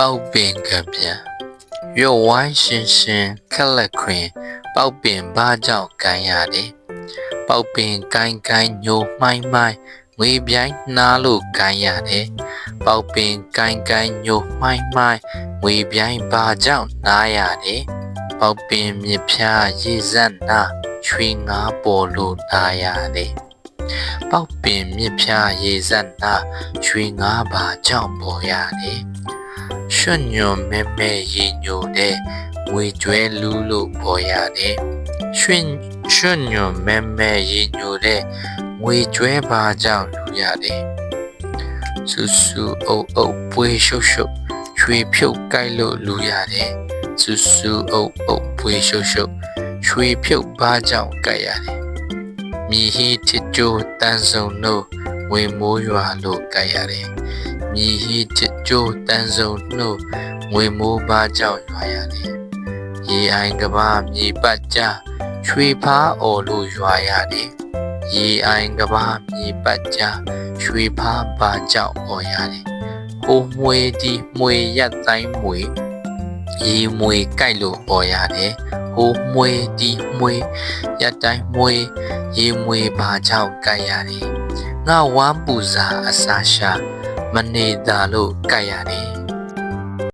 ပေါက်ပင်ကပြန်ရွဝိုင်းရှင်ရှင်ခက်လက်ခွင် ပေါက်ပင်ဘာကြောင့်ကန်ရတယ်ပေါက်ပင်ကိုင်းကိုင်းညိုမှိုင်းမှိုင်းငွေပြိုင်းနှားလို့ကန်ရတယ်ပေါက်ပင်ကိုင်းကိုင်းညိုမှိုင်းမှိုင်းငွေပြိုင်းဘာကြောင့်နားရတယ်ပေါက်ပင်မြဖြားရေစက်နာချွေငါပေါ်လို့နားရတယ်ပေါက်ပင်မြဖြားရေစက်နာချွေငါဘာကြောင့်ပေါ်ရတယ် ရွှွညွန်မဲမဲရင်ညိုတဲ့ငွေကျွဲလူးလို့ပေါ်ရတယ်ရွှင်ရွှွညွန်မဲမဲရင်ညိုတဲ့ငွေကျွဲပါကြောင့်လူရတယ်ဆူဆူအုပ်အုပ်ပွေရှုပ်ရှုပ်ရွှေဖြုတ်ကိုက်လို့လူရတယ်ဆူဆူအုပ်အုပ်ပွေရှုပ်ရှုပ်ရွှေဖြုတ်ပါကြောင့်ကိုက်ရတယ်မြည်ဟီချစ်ကြိုးတန်းစုံတို့ဝေမိုးရွာလို့ကိုက်ရတယ် မြည်ဟီချစ်ကြိုးတန်းစုံနှုတ်ငွေမိုးပါကြောင့်ရွာရတယ်။ရေအိုင်ကဘာမြေပတ်ကြရွှေဖားအော်လို့ရွာရတယ်။ရေအိုင်ကဘာမြေပတ်ကြရွှေဖားပါကြောင့်အော်ရတယ်။ဟိုမွေဒီမွေရက်တိုင်းမွေရေမွေကြိုက်လို့အော်ရတယ်။ဟိုမွေဒီမွေရက်တိုင်းမွေရေမွေပါကြောင့်ကြိုက်ရတယ်။ငါဝမ်းပူစာအစာရှာ မနေတာလို့ကြိုက်ရတယ်